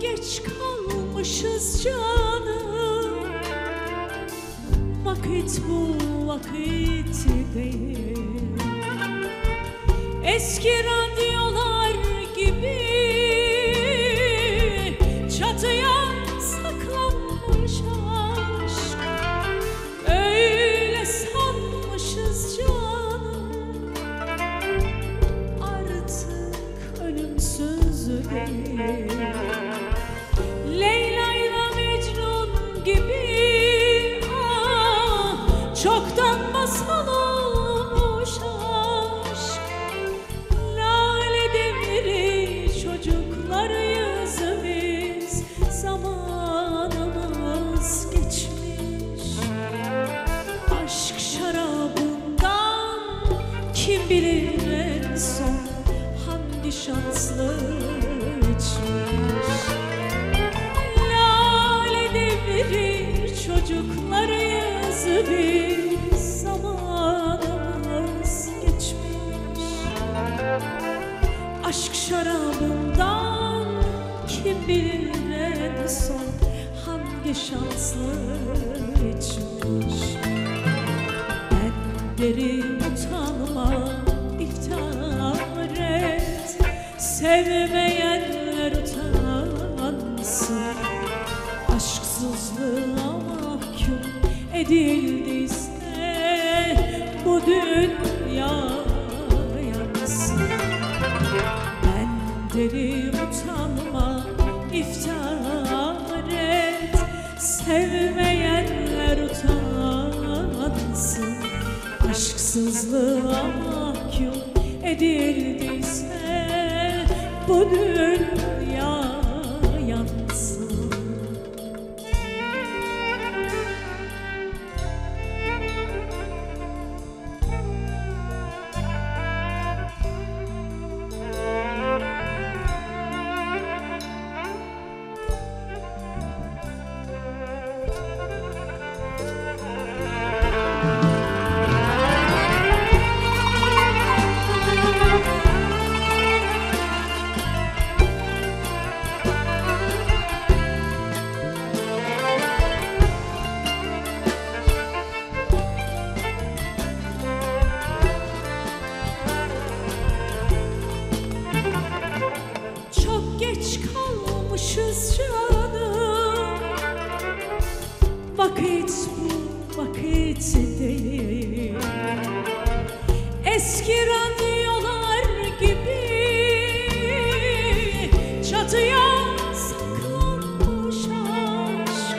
geç kalmışız canım. Vakit bu vakit değil. Eski radyo bilir en son Hangi şanslı içmiş Lale devri çocuklarıyız biz Zamanımız geçmiş Aşk şarabından kim bilir en son Hangi şanslı içmiş Ben derim Aşksızlığa mahkum edildiyse Bu dünya yansın Ben derim utanma iftihar et Sevmeyenler utansın Aşksızlığa mahkum edildiyse Bu dünya Vakit bu vakit değil. Eski radyolar gibi Çatıya saklanmış aşk.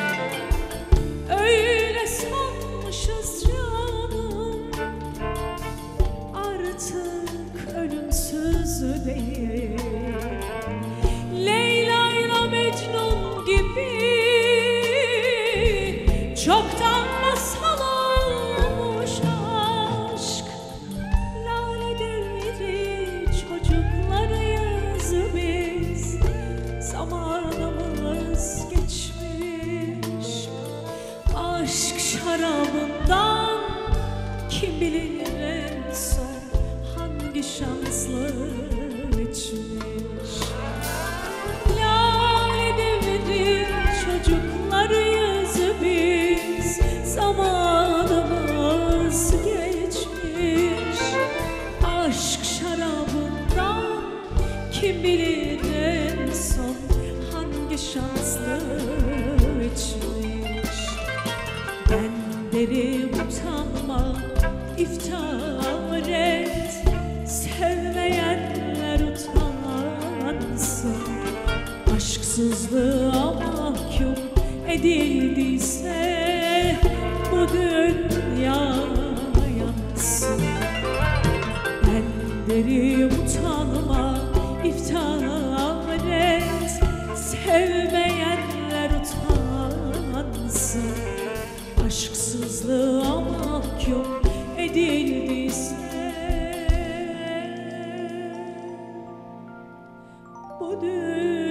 Öyle sanmışız canım artık ölümsüz değil Çoktan masal olmuş aşk. Lale devri çocuklarıyız biz Zamanımız geçmiş. Aşk şarabından kim bilir en son hangi şanslı içmiş edildiyse Bu dünya yansın. Ben derim utanma iftihar et Sevmeyenler utansın. Aşksızlığa mahkum edildiyse Bu dünya